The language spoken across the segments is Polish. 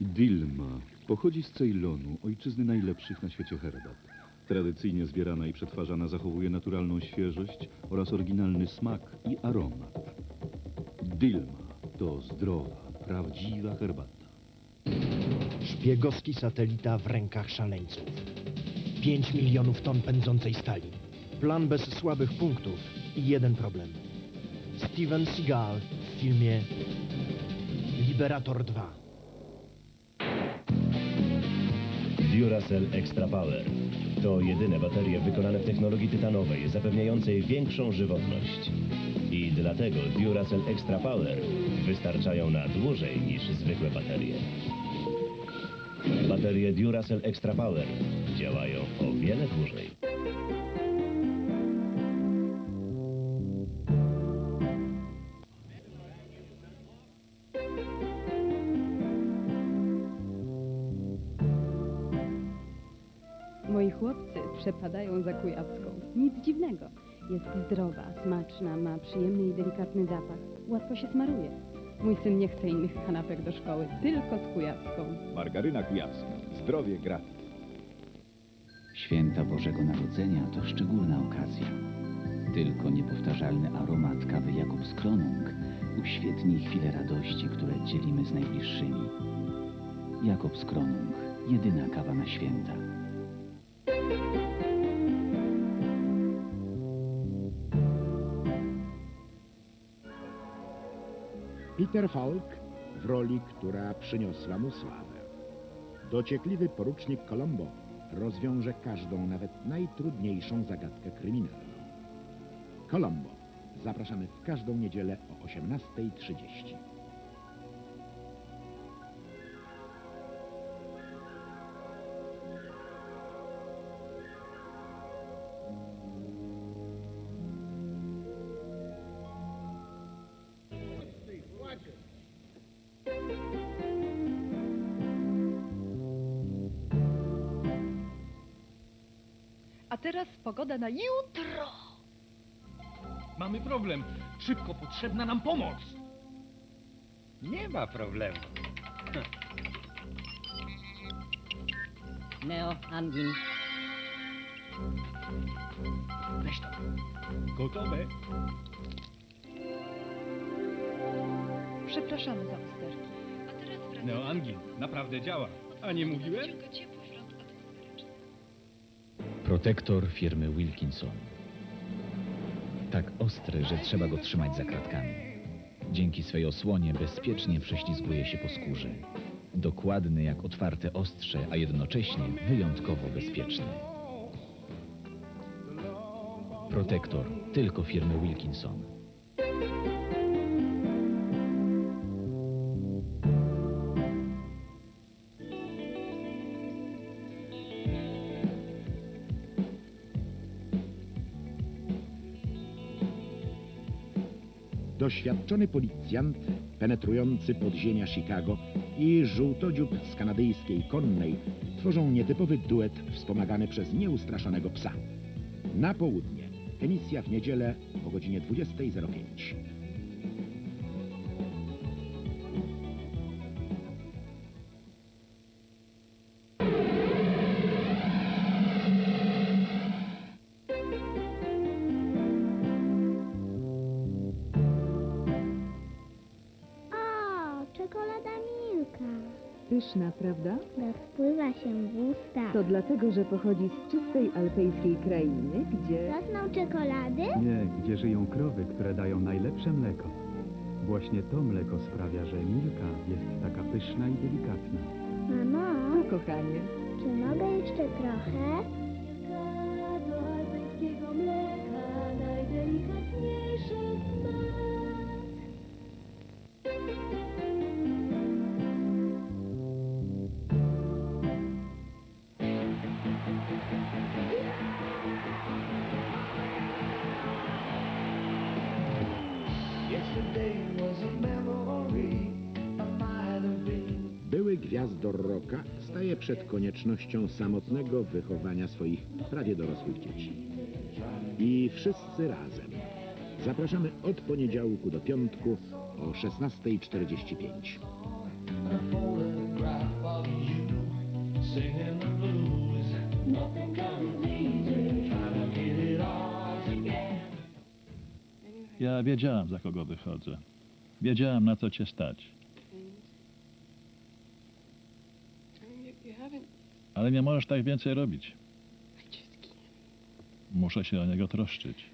Dilma pochodzi z Ceylonu, ojczyzny najlepszych na świecie herbat. Tradycyjnie zbierana i przetwarzana zachowuje naturalną świeżość oraz oryginalny smak i aromat. Dilma to zdrowa, prawdziwa herbata. Szpiegowski satelita w rękach szaleńców. 5 milionów ton pędzącej stali. Plan bez słabych punktów i jeden problem. Steven Seagal w filmie Liberator 2. Duracell Extra Power. To jedyne baterie wykonane w technologii tytanowej, zapewniającej większą żywotność. I dlatego Duracell Extra Power wystarczają na dłużej niż zwykłe baterie. Baterie Duracell Extra Power działają o wiele dłużej. Moi chłopcy przepadają za kujawską. Nic dziwnego. Jest zdrowa, smaczna, ma przyjemny i delikatny zapach. Łatwo się smaruje. Mój syn nie chce innych kanapek do szkoły, tylko z kujawską. Margaryna Kujawska. Zdrowie gratis. Święta Bożego Narodzenia to szczególna okazja. Tylko niepowtarzalny aromat kawy Jakobs Kronung uświetni chwile radości, które dzielimy z najbliższymi. Jakobs Kronung, jedyna kawa na święta. Peter Falk w roli, która przyniosła mu sławę. Dociekliwy porucznik Colombo rozwiąże każdą, nawet najtrudniejszą zagadkę kryminalną. Colombo. Zapraszamy w każdą niedzielę o 18.30. teraz pogoda na jutro. Mamy problem. Szybko potrzebna nam pomoc. Nie ma problemu. Neo Angin. Weź to. Gotowe? Przepraszamy za usterki. A teraz wracamy. Neoangin naprawdę działa. A nie mówiłem? Tylko atmosferyczny. Protektor firmy Wilkinson. Tak ostry, że trzeba go trzymać za kratkami. Dzięki swej osłonie bezpiecznie prześlizguje się po skórze. Dokładny jak otwarte ostrze, a jednocześnie wyjątkowo bezpieczny. Protektor tylko firmy Wilkinson. Doświadczony policjant penetrujący podziemia Chicago i żółtodziób z kanadyjskiej konnej tworzą nietypowy duet wspomagany przez nieustraszonego psa. Na południe. Emisja w niedzielę o godzinie 20.05. Pyszna, prawda? Rozpływa się w usta. To dlatego, że pochodzi z czystej alpejskiej krainy, gdzie... Rosną czekolady? Nie, gdzie żyją krowy, które dają najlepsze mleko. Właśnie to mleko sprawia, że Milka jest taka pyszna i delikatna. Mamo, No, kochanie. czy mogę jeszcze trochę? Były gwiazdor rocka staje przed koniecznością samotnego wychowania swoich prawie dorosłych dzieci. I wszyscy razem Zapraszamy od poniedziałku do piątku o 16.45. Ja wiedziałam, za kogo wychodzę. Wiedziałam, na co cię stać. Ale nie możesz tak więcej robić. Muszę się o niego troszczyć.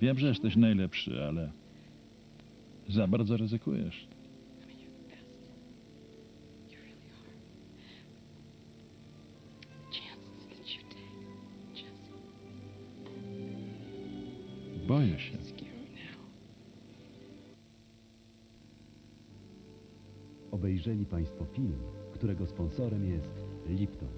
Wiem, że jesteś najlepszy, ale za bardzo ryzykujesz. Boję się. Obejrzeli Państwo film, którego sponsorem jest Lipton.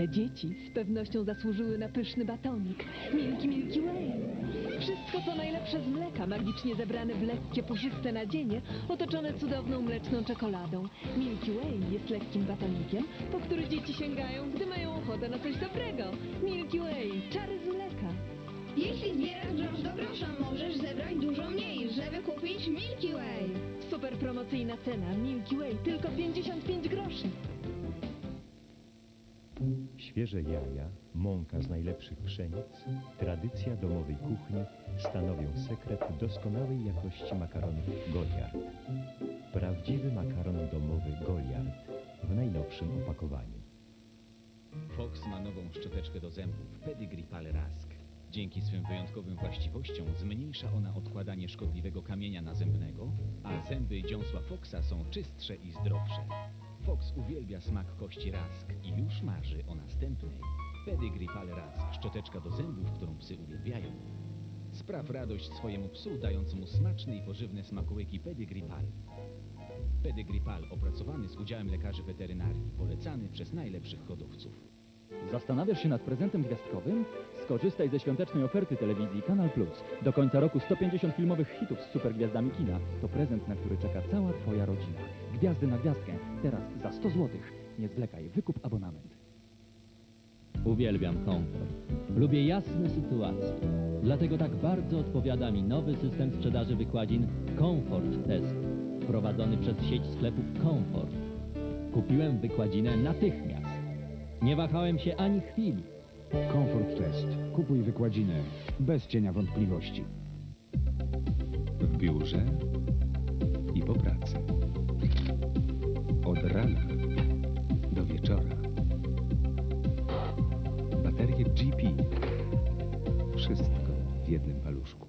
Te dzieci z pewnością zasłużyły na pyszny batonik. Milki Milky Way. Wszystko co najlepsze z mleka, magicznie zebrane w lekkie, puszyste nadzienie, otoczone cudowną mleczną czekoladą. Milky Way jest lekkim batonikiem, po który dzieci sięgają, gdy mają ochotę na coś dobrego. Milky Way, czary z mleka. Jeśli zbierasz grosz do grosza, możesz zebrać dużo mniej, żeby kupić Milky Way. Super promocyjna cena Milky Way, tylko 55 groszy. Świeże jaja, mąka z najlepszych pszenic, tradycja domowej kuchni stanowią sekret doskonałej jakości makaronów Goliard. Prawdziwy makaron domowy Goliard w najnowszym opakowaniu. Fox ma nową szczoteczkę do zębów Pedigree Pal Rask. Dzięki swym wyjątkowym właściwościom zmniejsza ona odkładanie szkodliwego kamienia nazębnego, a zęby dziąsła Foxa są czystsze i zdrowsze. Fox uwielbia smak kości rask i już marzy następnej. Pedigree Pal Rask, szczoteczka do zębów, którą psy uwielbiają. Spraw radość swojemu psu, dając mu smaczne i pożywne smakołyki Pedigree Pal. Pedigree Pal opracowany z udziałem lekarzy weterynarii, polecany przez najlepszych hodowców. Zastanawiasz się nad prezentem gwiazdkowym? Skorzystaj ze świątecznej oferty telewizji Kanal Plus. Do końca roku 150 filmowych hitów z supergwiazdami kina. To prezent, na który czeka cała Twoja rodzina. Gwiazdy na gwiazdkę. Teraz za 100 zł. Nie zwlekaj, wykup abonament. Uwielbiam komfort. Lubię jasne sytuacje. Dlatego tak bardzo odpowiada mi nowy system sprzedaży wykładzin Comfort Test, wprowadzony przez sieć sklepów Comfort. Kupiłem wykładzinę natychmiast. Nie wahałem się ani chwili. Komfort Test. Kupuj wykładzinę. Bez cienia wątpliwości. W biurze i po pracy. Od rana do wieczora. Baterie GP. Wszystko w jednym paluszku.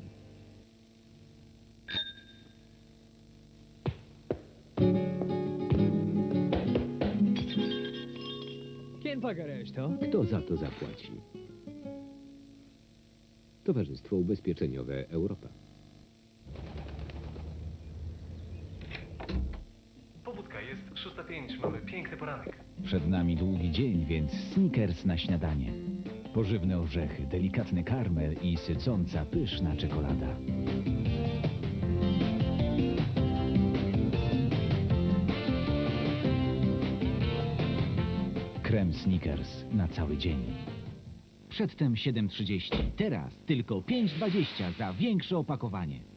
Kto za to zapłaci? Towarzystwo Ubezpieczeniowe Europa. Pobudka jest 605, mamy piękny poranek. Przed nami długi dzień, więc sneakers na śniadanie. Pożywne orzechy, delikatny karmel i sycąca, pyszna czekolada. Krem Snickers na cały dzień. Przedtem 7,30, teraz tylko 5,20 za większe opakowanie.